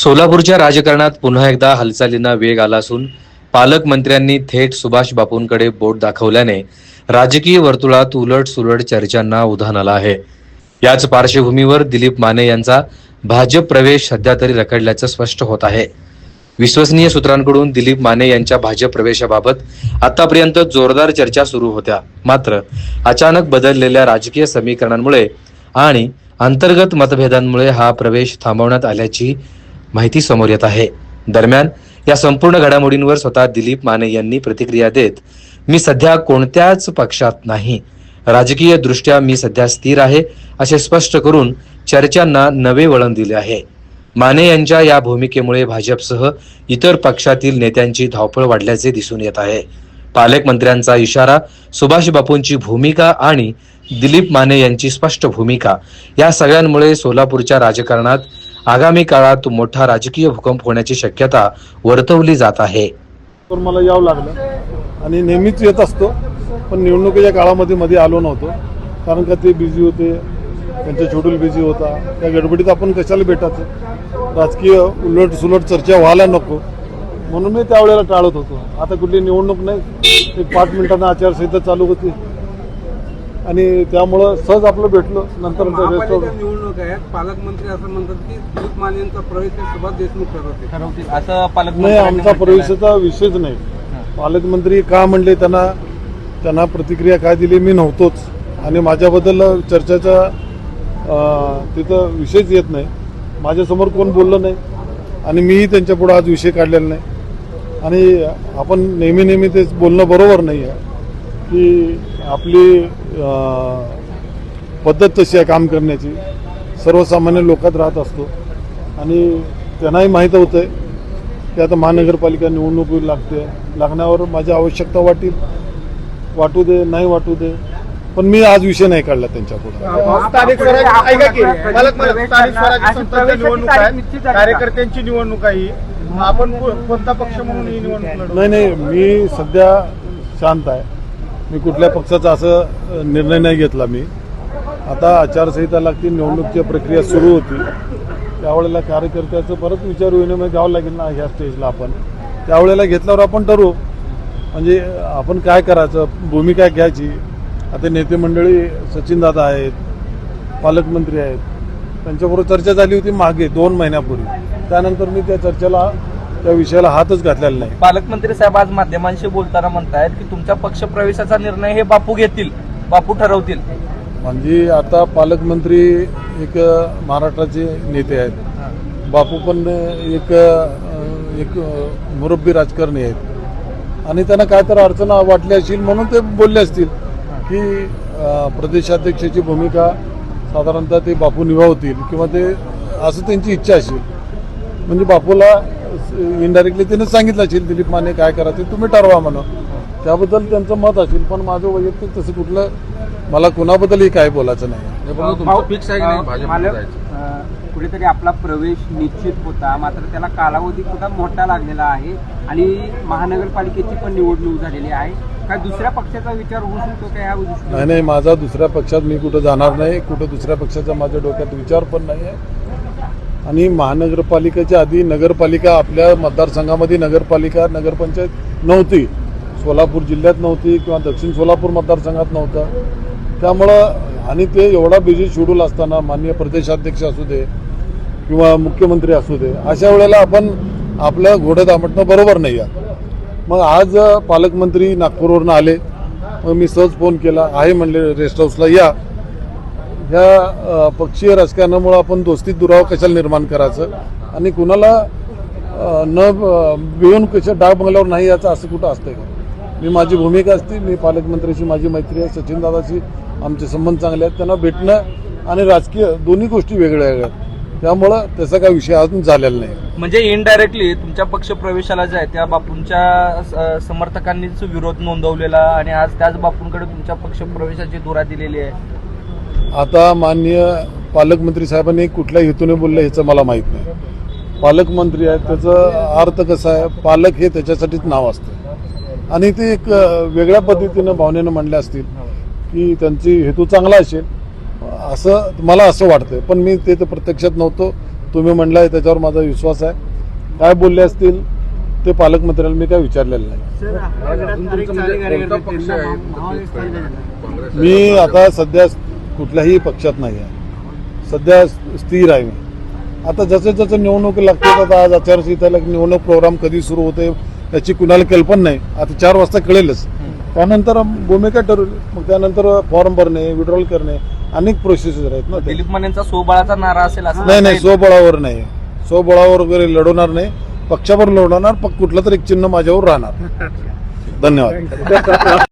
सोलापूरच्या राजकारणात पुन्हा एकदा हालचालींना वेग आला असून पालकमंत्र्यांनी थेट सुभाष बापूंकडे बोट दाखवल्याने राजकीय वर्तुळात उलट सुलट चर्चांना उधाण आलं आहे. याच पार्श्वभूमीवर दिलीप माने यांचा भाजप प्रवेश सध्या तरी रखडल्याचं स्पष्ट होत आहे. विश्वसनीय सूत्रांकडून दिलीप माने यांच्या भाजप प्रवेशाबाबत आतापर्यंत जोरदार चर्चा सुरू होत्या. मात्र अचानक बदललेल्या राजकीय समीकरणांमुळे आणि अंतर्गत मतभेदांमुळे हा प्रवेश थांबवण्यात आल्याची माहिती समोर येत आहे. दरम्यान या संपूर्ण घडामोडींवर स्वतः दिलीप माने यांनी प्रतिक्रिया देत मी सध्या कोणत्याच पक्षात नाही. राजकीय दृष्ट्या मी सध्या स्थिर आहे असे स्पष्ट करून चर्चांना नवे वळण दिले आहे. माने यांच्या या भूमिकेमुळे भाजपसह इतर पक्षातील नेत्यांची धावपळ वाढल्याचे दिसून येत आहे. पालकमंत्र्यांचा इशारा सुभाष बापूंची भूमिका आणि दिलीप माने यांची स्पष्ट भूमिका या सगळ्यांमुळे सोलापूरच्या राजकारणात आगामी काळात मोठा राजकीय भूकंप होण्याची शक्यता वर्तवली जात आहे. मला यावं लागलं. आणि नेहमीच येत असतो पण निवडणुकीच्या काळामध्ये मध्ये आलो नव्हतो. कारण का ते बिझी होते त्यांचा शेड्यूल बिझी होता. त्या गडबडीत आपण कशाला भेटायचं? राजकीय उलट सुलट चर्चा व्हायला नको. म्हणून मी त्यावेळेला टाळत होतो. आता कुठली निवडणूक नाही. एक पाच मिनिटांना आचारसंहिता चालू होती. आणि त्यामुळं सहज आपलं भेटलो नंतर निवडणूक आहेत पालकमंत्री असं म्हणतात की दिलीप माने यांचा प्रवेश हे सुभाष देशमुख ठरवते ठरवतील. असं पालकमंत्री नाही आमचा प्रवेशाचा विषयच नाही. पालकमंत्री का म्हणले त्यांना त्यांना प्रतिक्रिया काय दिली मी नव्हतोच. आणि माझ्याबद्दल चर्चेचा तिथं विषयच येत नाही. माझ्यासमोर कोण बोललं नाही. आणि मीही त्यांच्या पुढे आज विषय काढलेला नाही. आणि आपण नेहमी नेहमी तेच बोलणं बरोबर नाही आहे की आपली पद्धत तशी आहे काम करण्याची. सर्वसामान्य लोकात राहत असतो. आणि त्यांनाही माहीत होतं आहे की आता महानगरपालिका निवडणूक लागते. लागण्यावर माझी आवश्यकता वाटेल. वाटू दे नाही वाटू दे. पण मी आज विषय नाही काढला का? कार्यकर्त्यांची निवडणूक आहे. आपण को- कोणता पक्ष म्हणून ही नाही नाही मी सध्या शांत आहे. मी कुठल्या पक्षाचा असं निर्णय नाही घेतला मी. आता आचारसंहिता लागती निवडणुकीची प्रक्रिया सुरू होती. त्यावेळेला कार्यकर्त्याचं परत विचार विनिमय घ्यावं लागेल ना ह्या स्टेजला आपण. त्यावेळेला घेतल्यावर आपण ठरवू. म्हणजे आपण काय करायचं भूमिका घ्यायची? आता नेते मंडळी सचिनदादा आहेत पालकमंत्री आहेत. त्यांच्याबरोबर चर्चा झाली होती मागे दोन महिन्यापूर्वी. त्यानंतर मी त्या चर्चेला त्या विषयाला हातच घातलेला नाही. पालकमंत्री साहेब आज माध्यमांशी बोलताना म्हणतायत की तुमच्या पक्ष प्रवेशाचा निर्णय हे बापू घेतील बापू ठरवतील. म्हणजे आता पालकमंत्री एक महाराष्ट्राचे नेते आहेत. बापू पण एक एक मुरब्बी राजकारणी आहेत. आणि त्यांना काय तर अडचण वाटली असतील म्हणून ते बोलले असतील की प्रदेशाध्यक्षाची भूमिका साधारणतः ते बापू निभावतील किंवा ते असं त्यांची इच्छा असेल. म्हणजे बापूला इनडायरेक्टली त्याने सांगितलं असेल दिलीप माने काय करा ते तुम्ही ठरवा म्हणून. त्याबद्दल त्यांचं मत असेल पण माझं वैयक्तिक तसं कुठलं मला कुणाबद्दलही काय बोलायचं नाही. कुठेतरी आपला प्रवेश निश्चित होता मात्र त्याला कालावधी सुद्धा मोठा लागलेला आहे आणि महानगरपालिकेची पण निवडणूक झालेली आहे. काय दुसऱ्या पक्षाचा विचार होऊ शकतो का? नाही नाही माझा दुसऱ्या पक्षात मी कुठं जाणार नाही कुठं दुसऱ्या पक्षाचा माझ्या डोक्यात विचार पण नाही आहे. आणि महानगरपालिकेच्या आधी नगरपालिका आपल्या मतदारसंघामध्ये नगरपालिका नगरपंचायत नव्हती. सोलापूर जिल्ह्यात नव्हती किंवा दक्षिण सोलापूर मतदारसंघात नव्हतं. त्यामुळं आणि ते एवढा बिझी शेड्यूल असताना माननीय प्रदेशाध्यक्ष असू दे किंवा मुख्यमंत्री असू दे अशा वेळेला आपण आपलं घोडं दामटणं बरोबर नाही आहे. मग आज पालकमंत्री नागपूरवरून आले. मग मी सहज फोन केला. आहे म्हणले रेस्ट हाऊसला या. ह्या पक्षीय राजकारणामुळं आपण दोस्तीत दुराव कशाला निर्माण करायचं? आणि कुणाला न मिळून कशा डाग बंगल्यावर नाही याचं असं कुठं असतंय का? मी माझी भूमिका असते मी पालकमंत्र्याशी माझी मैत्री आहे सचिनदादाशी आमचे संबंध चांगले आहेत त्यांना भेटणं आणि राजकीय दोन्ही गोष्टी वेगळ्या आहेत. त्यामुळं त्याचा काही विषय अजून झालेला नाही. म्हणजे इनडायरेक्टली तुमच्या पक्ष प्रवेशाला जे आहे त्या बापूंच्या समर्थकांनीच विरोध नोंदवलेला आणि आज त्याच बापूंकडे तुमच्या पक्ष प्रवेशाची दुरा दिलेली आहे. आता माननीय पालकमंत्री साहेबांनी कुठल्या हेतूने बोलले ह्याचं मला माहीत नाही. पालकमंत्री आहेत त्याचं अर्थ कसा आहे? पालक हे त्याच्यासाठीच नाव असतं. आणि ते एक वेगळ्या पद्धतीनं भावनेनं म्हणले असतील की त्यांची हेतू चांगला असेल. असं मला असं वाटतं पण मी ते तर प्रत्यक्षात नव्हतो. तुम्ही म्हणलाय त्याच्यावर माझा विश्वास आहे. काय बोलले असतील ते पालकमंत्र्यांना मी काय विचारलेलं नाही. मी आता सध्या कुठल्याही पक्षात नाही आहे. सध्या स्थिर आहे मी. आता जसे जसे निवडणूक लागते आता आज आचारसंहितेला निवडणूक प्रोग्राम कधी सुरू होते याची कुणाला कल्पना नाही. आता चार वाजता कळेलच. त्यानंतर भूमिका ठरवली. मग त्यानंतर फॉर्म भरणे विड्रॉल करणे अनेक प्रोसेस आहेत ना. दिलीप मानेंचा सोबळाचा नारा असेल असं नाही नाही स्वबळावर नाही. स्वबळावर वगैरे लढवणार नाही. पक्षावर लढवणार पण कुठलं तरी एक चिन्ह माझ्यावर राहणार. धन्यवाद.